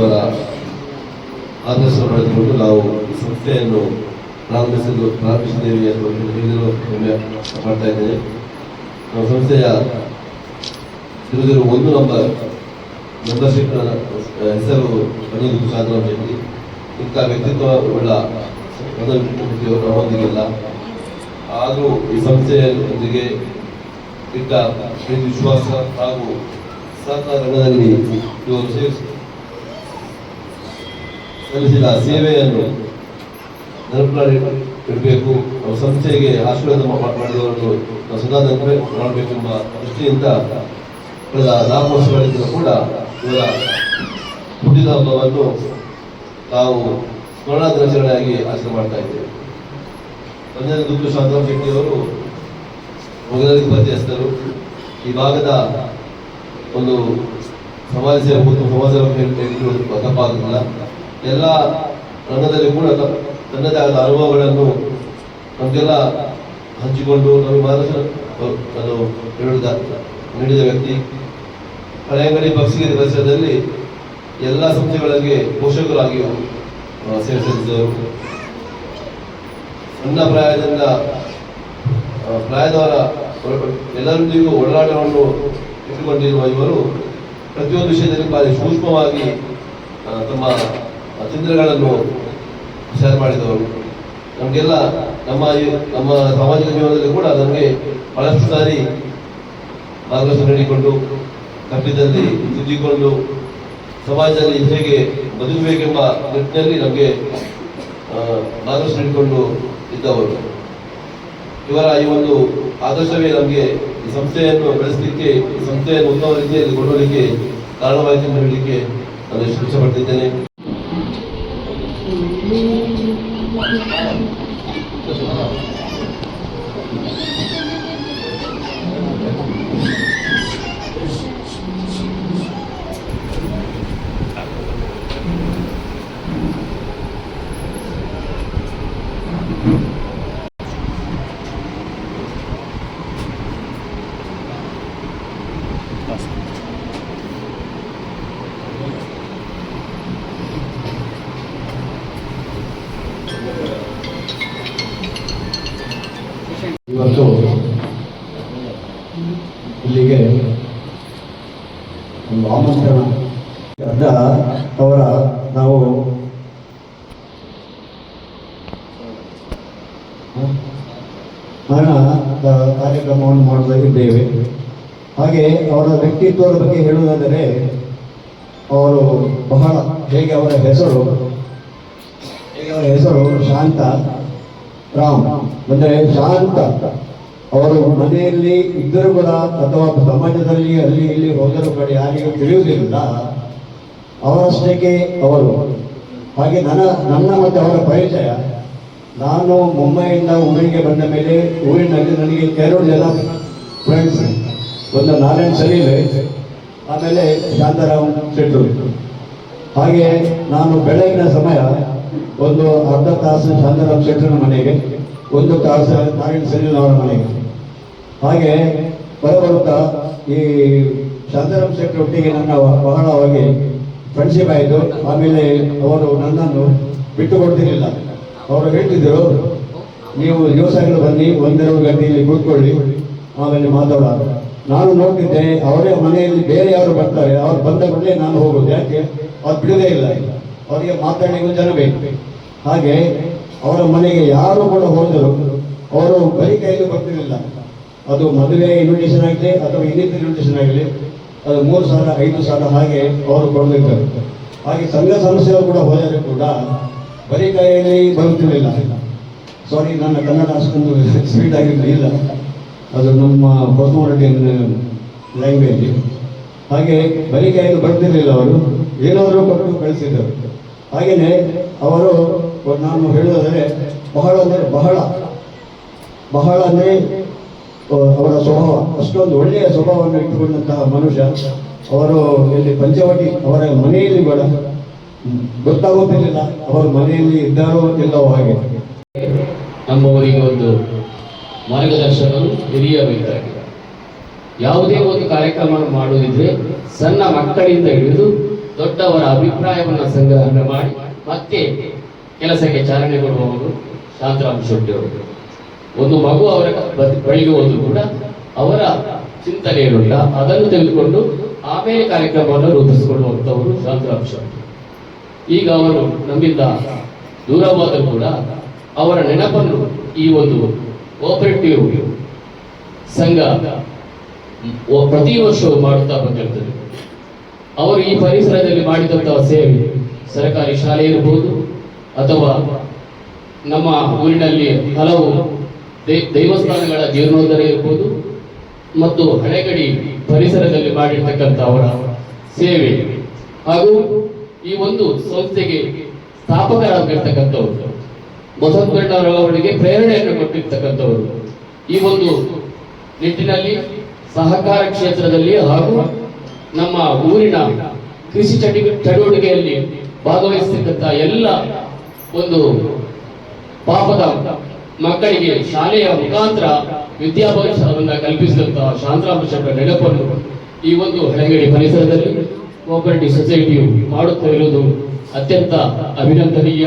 ಅವರ ಆದರ್ಶ ಪಡೆದುಕೊಂಡು ನಾವು ಸಂಸ್ಥೆಯನ್ನು ಪ್ರಾರಂಭಿಸಲು ಪ್ರಾರಂಭಿಸಿದ್ದೇವೆ ಎಂದು ಹೇಳಿದರು ಹೆಮ್ಮೆ ಮಾಡ್ತಾ ಇದ್ದೇನೆ. ನಮ್ಮ ಸಂಸ್ಥೆಯ ಒಂದು ನಂಬರ್ ಮೆಂಬರ್ಶಿಪ್ನ ಹೆಸರು ಬಂದಿದ್ದು ಶೆಟ್ಟಿ ಇಂಥ ವ್ಯಕ್ತಿತ್ವ ಉಳ್ಳ ನಮ್ಮೊಂದಿಗಿಲ್ಲ. ಆದರೂ ಈ ಸಂಸ್ಥೆಯೊಂದಿಗೆ ಇಟ್ಟ ವಿಶ್ವಾಸ ಹಾಗೂ ಸಹಕಾರ ರಂಗದಲ್ಲಿ ಇವರು ಸೇರಿಸಿ ಸಲ್ಲಿಸಿದ ಸೇವೆಯನ್ನು ನೆನಪಿನಲ್ಲಿ ಅವರ ಸಂಸ್ಥೆಗೆ ಆಶೀರ್ವಾದ ಮಾಡಿದವರನ್ನು ನಾವು ಸದಾ ನೆನಪು ಮಾಡಬೇಕೆಂಬ ದೃಷ್ಟಿಯಿಂದ ಕಳೆದ ನಾಲ್ಕು ವರ್ಷಗಳಿಂದ ಕೂಡ ಇವರ ಹುಟ್ಟಿದ ಹಬ್ಬವನ್ನು ನಾವು ಸ್ಮರಣ ದಿನಾಚರಣೆಯಾಗಿ ಆಚರಣೆ ಮಾಡ್ತಾ ಇದ್ದೇವೆ ಮಂಜನ ದುಡ್ಡು ಶಾಂತರಾಮ್ ಶೆಟ್ಟಿಯವರು ಮೊಗಲಿಗೆ ಪರಿಚಯಸ್ಥರು ಈ ಭಾಗದ ಒಂದು ಸಮಾಜ ಸೇವೆ ಮತ್ತು ಸಮಾಜ ಹೇಳಿದ್ರು ತಪ್ಪಾಗುತ್ತಿಲ್ಲ ಎಲ್ಲ ರಂಗದಲ್ಲಿ ಕೂಡ ತನ್ನದೇ ಆದ ಅನುಭವಗಳನ್ನು ನಮಗೆಲ್ಲ ಹಂಚಿಕೊಂಡು ನಮಗೆ ಅಹ್, ಅದು ನೀಡಿದ ನೀಡಿದ ವ್ಯಕ್ತಿ ಹಳೆಯಂಗಡಿ ಪಕ್ಷಿಗೆ ಪರಿಸರದಲ್ಲಿ ಎಲ್ಲ ಸಂಸ್ಥೆಗಳಿಗೆ ಪೋಷಕರಾಗಿಯೂ ಸೇವೆ ಸಲ್ಲಿಸಿದವರು ಸಣ್ಣ ಪ್ರಾಯದಿಂದ ಪ್ರಾಯದವರ ಎಲ್ಲರೊಂದಿಗೂ ಒಡನಾಟವನ್ನು ಇಟ್ಟುಕೊಂಡಿರುವ ಇವರು ಪ್ರತಿಯೊಂದು ವಿಷಯದಲ್ಲಿ ಬಾರಿ ಸೂಕ್ಷ್ಮವಾಗಿ ತಮ್ಮ ಚಿಂತನೆಗಳನ್ನು ಶೇರ್ ಮಾಡಿದವರು. ನಮಗೆಲ್ಲ ನಮ್ಮ ನಮ್ಮ ಸಾಮಾಜಿಕ ಜೀವನದಲ್ಲಿ ಕೂಡ ನಮಗೆ ಬಹಳಷ್ಟು ಸಾರಿ ಮಾರ್ಗದರ್ಶನ ನೀಡಿಕೊಂಡು ತಪ್ಪಿದಲ್ಲಿ ತಿದ್ದಿಕೊಂಡು, ಸಮಾಜದಲ್ಲಿ ಹೇಗೆ ಬದುಕಬೇಕೆಂಬ ನಿಟ್ಟಿನಲ್ಲಿ ನಮಗೆ ಮಾರ್ಗದರ್ಶನ ನೀಡಿಕೊಂಡು ಇದ್ದವರು. ಇವರ ಈ ಒಂದು ಆದರ್ಶವೇ ನಮಗೆ ಈ ಸಂಸ್ಥೆಯನ್ನು ಬೆಳೆಸಲಿಕ್ಕೆ, ಈ ಸಂಸ್ಥೆಯನ್ನು ಉತ್ತಮ ರೀತಿಯಲ್ಲಿ ಕೊಂಡೋಗಲಿಕ್ಕೆ ಕಾರಣವಾಯಿತು ಎಂದು ಹೇಳಲಿಕ್ಕೆ ನಾನು ಇಷ್ಟಪಡ್ತಿದ್ದೇನೆ Thank you. ಇವತ್ತು ಇಲ್ಲಿಗೆ ಒಂದು ಆಮಂತ್ರಣ ಅದ ಅವರ ನಾವು ಮರಣ ಕಾರ್ಯಕ್ರಮವನ್ನು ಮಾಡುತ್ತಿದ್ದೇವೆ ಹಾಗೆ ಅವರ ವ್ಯಕ್ತಿತ್ವದ ಬಗ್ಗೆ ಹೇಳುವುದಾದರೆ, ಅವರು ಬಹಳ, ಹೇಗೆ ಅವರ ಹೆಸರು, ಹೇಗೆ ಅವರ ಹೆಸರು, ಶಾಂತ ರಾಮ್ ಅಂದರೆ ಶಾಂತ. ಅವರು ಮನೆಯಲ್ಲಿ ಇದ್ದರೂ ಕೂಡ ಅಥವಾ ಸಮಾಜದಲ್ಲಿ ಅಲ್ಲಿ ಇಲ್ಲಿ ಹೋದರೂ ಕೂಡ ಯಾರಿಗೂ ತಿಳಿಯುವುದಿಲ್ಲ. ಅವರಷ್ಟಕ್ಕೆ ಅವರು. ಹಾಗೆ ನನ್ನ ನನ್ನ ಮತ್ತು ಅವರ ಪರಿಚಯ. ನಾನು ಮುಂಬೈಯಿಂದ ಊರಿಗೆ ಬಂದ ಮೇಲೆ ಊರಿನಲ್ಲಿ ನನಗೆ ಎರಡು ಜನ ಫ್ರೆಂಡ್ಸ್ ಒಂದು ನಾರಾಯಣ್ ಸಲೀಲೆ, ಆಮೇಲೆ ಶಾಂತಾರಾಮ್ ಶೆಟ್ಟರು. ಹಾಗೆ ನಾನು ಬೆಳಗಿನ ಸಮಯ ಒಂದು ಅರ್ಧ ತಾಸು ಶಾಂತಾರಾಮ್ ಶೆಟ್ಟರ ಮನೆಗೆ, ಒಂದು ತಾಸು ನಾರಾಯಣ ಸಲೀಲ್ ಅವರ ಮನೆಗೆ. ಹಾಗೆ ಬರಬರುತ್ತಾ ಈ ಚಂದನಂ ಶೆಟ್ಟರ್ ಒಟ್ಟಿಗೆ ನನ್ನ ಬಹಳವಾಗಿ ಫ್ರೆಂಡ್ಶಿಪ್ ಆಯಿತು. ಆಮೇಲೆ ಅವರು ನನ್ನನ್ನು ಬಿಟ್ಟು ಕೊಡ್ತಿರಲಿಲ್ಲ. ಅವರು ಹೇಳ್ತಿದ್ದರು ನೀವು ದಿವಸಗಳು ಬನ್ನಿ, ಒಂದೆರಡು ಗಂಟೆಯಲ್ಲಿ ಕೂತ್ಕೊಳ್ಳಿ. ಆಮೇಲೆ ಮಾತಾಡೋಣ. ನಾನು ನೋಡ್ತಿದ್ದೆ, ಅವರೇ ಮನೆಯಲ್ಲಿ ಬೇರೆ ಯಾರು ಬರ್ತಾರೆ, ಅವ್ರು ಬಂದ ಕೂಡಲೇ ನಾನು ಹೋಗೋದು. ಯಾಕೆ? ಅವ್ರು ಬಿಡದೇ ಇಲ್ಲ. ಅವರಿಗೆ ಮಾತಾಡಿಗೂ ಜನ ಬೇಕು. ಹಾಗೆ ಅವರ ಮನೆಗೆ ಯಾರು ಕೂಡ ಹೋದರು ಅವರು ಬರೀ ಕೈಯಲ್ಲಿ ಬರ್ತಿರಲಿಲ್ಲ. ಅದು ಮದುವೆ ಇನ್ವಿಟೇಷನ್ ಆಗಲಿ ಅಥವಾ ಇನ್ನಿತರ ಇನ್ವಿಟೇಷನ್ ಆಗಲಿ, ಅದು ಮೂರು ಸಾವಿರ, ಐದು ಸಾವಿರ ಹಾಗೆ ಅವರು ಕೊಡಬೇಕಾಗುತ್ತೆ ಹಾಗೆ ಸಂಘ ಸಂಸ್ಥೆಯವರು ಕೂಡ ಹೋದರೆ ಕೂಡ ಬರೀ ಕೈಯಲ್ಲಿ ಬರುತ್ತಿರಲಿಲ್ಲ. ಸಾರಿ ನನ್ನ ಕನ್ನಡ ಅಷ್ಟೊಂದು ಸ್ಪೀಡ್ ಆಗಿರಲಿಲ್ಲ. ಅದು ನಮ್ಮ ಕಾಸ್ಮೋಪಾಲಿಟನ್ ಲ್ಯಾಂಗ್ವೇಜ್ ಹಾಗೆ ಬರೀ ಕೈಯಲ್ಲಿ ಬರ್ತಿರಲಿಲ್ಲ ಅವರು. ಏನಾದರೂ ಕೊಟ್ಟು ಕಳಿಸಿದರು. ಹಾಗೆಯೇ ಅವರು ನಾನು ಹೇಳುವುದಾದರೆ ಬಹಳ ಅಂದರೆ ಬಹಳ. ಬಹಳ ಅಂದರೆ ಅವರ ಸ್ವಭಾವ. ಅಷ್ಟೊಂದು ಒಳ್ಳೆಯ ಸ್ವಭಾವವನ್ನು ಇಟ್ಟುಕೊಂಡಂತಹ ಮನುಷ್ಯ. ಅವರು ಇಲ್ಲಿ ಪಂಚವಟಿ, ಅವರ ಮನೆಯಲ್ಲಿ ಕೂಡ ಗೊತ್ತಾಗುತ್ತಿರಲಿಲ್ಲ ಅವರು ಮನೆಯಲ್ಲಿ ಇದ್ದಾರೋ ಇಲ್ಲವೋ ಹಾಗೆ. ನಮ್ಮವರಿಗೆ ಒಂದು ಮಾರ್ಗದರ್ಶಕರು ಹಿರಿಯಬೇಕಾಗಿದೆ ಯಾವುದೇ ಒಂದು ಕಾರ್ಯಕ್ರಮ ಮಾಡುವುದಿದ್ರೆ ಸಣ್ಣ ಮಕ್ಕಳಿಂದ ಹಿಡಿದು ದೊಡ್ಡವರ ಅಭಿಪ್ರಾಯವನ್ನು ಸಂಗ್ರಹಣೆ ಮಾಡಿ ಮತ್ತೆ ಕೆಲಸಕ್ಕೆ ಚಾಲನೆ ಕೊಡುವವರು ಶಾಂತರಾಮ್ ಶೆಟ್ಟಿ ಅವರು. ಒಂದು ಮಗು ಅವರ ಬಳಿಗೆ ಹೋದ್ರು ಕೂಡ ಅವರ ಚಿಂತನೆ ಏನುಂಟ ಅದನ್ನು ತೆಗೆದುಕೊಂಡು ಆಮೇಲೆ ಕಾರ್ಯಕ್ರಮವನ್ನು ರೂಪಿಸಿಕೊಳ್ಳುವಂಥವರು ಶಾಂತರಾಮ್ ಶೆಟ್ಟಿ. ಈಗ ಅವರು ನಮ್ಮಿಂದ ದೂರವಾದರೂ ಕೂಡ ಅವರ ನೆನಪನ್ನು ಈ ಒಂದು ಕೋಪರೇಟಿವ್ ಸಂಘ, ಪ್ರತಿ ವರ್ಷವೂ ಮಾಡುತ್ತಾ ಬಂದಿರ್ತದೆ. ಅವರು ಈ ಪರಿಸರದಲ್ಲಿ ಮಾಡಿದಂತಹ ಸೇವೆ ಸರ್ಕಾರಿ ಶಾಲೆ ಇರಬಹುದು ಅಥವಾ ನಮ್ಮ ಊರಿನಲ್ಲಿ ಹಲವು ದೈವಸ್ಥಾನಗಳ ಜೀರ್ಣೋದ್ಧಾರ ಇರಬಹುದು ಮತ್ತು ಹಳೆಗಡಿ ಪರಿಸರದಲ್ಲಿ ಮಾಡಿರ್ತಕ್ಕಂಥ ಅವರ ಸೇವೆ. ಹಾಗೂ ಈ ಒಂದು ಸಂಸ್ಥೆಗೆ ಸ್ಥಾಪಕರಾಗಿರ್ತಕ್ಕಂಥವ್ರು ಬಸವಣ್ಣವರವರಿಗೆ ಪ್ರೇರಣೆಯನ್ನು ಕೊಟ್ಟಿರ್ತಕ್ಕಂಥವರು. ಈ ಒಂದು ನಿಟ್ಟಿನಲ್ಲಿ ಸಹಕಾರ ಕ್ಷೇತ್ರದಲ್ಲಿ ಹಾಗೂ ನಮ್ಮ ಊರಿನ ಕೃಷಿ ಚಟಿ ಚಟುವಟಿಕೆಯಲ್ಲಿ ಭಾಗವಹಿಸತಕ್ಕಂಥ ಎಲ್ಲ ಒಂದು ಪಾಪದ ಮಕ್ಕಳಿಗೆ ಶಾಲೆಯ ಮುಖಾಂತರ ವಿದ್ಯಾಭ್ಯಾಸವನ್ನು ಕಲ್ಪಿಸಿದಂಥ ಶಾಂತರಾಮ ಶೆಟ್ಟರ ನೆನಪನ್ನು ಈ ಒಂದು ಹಳೆಗಡಿ ಪರಿಸರದಲ್ಲಿ ಕೋಪರೇಟಿವ್ ಸೊಸೈಟಿಯು ಮಾಡುತ್ತಾ ಇರುವುದು ಅತ್ಯಂತ ಅಭಿನಂದನೀಯ.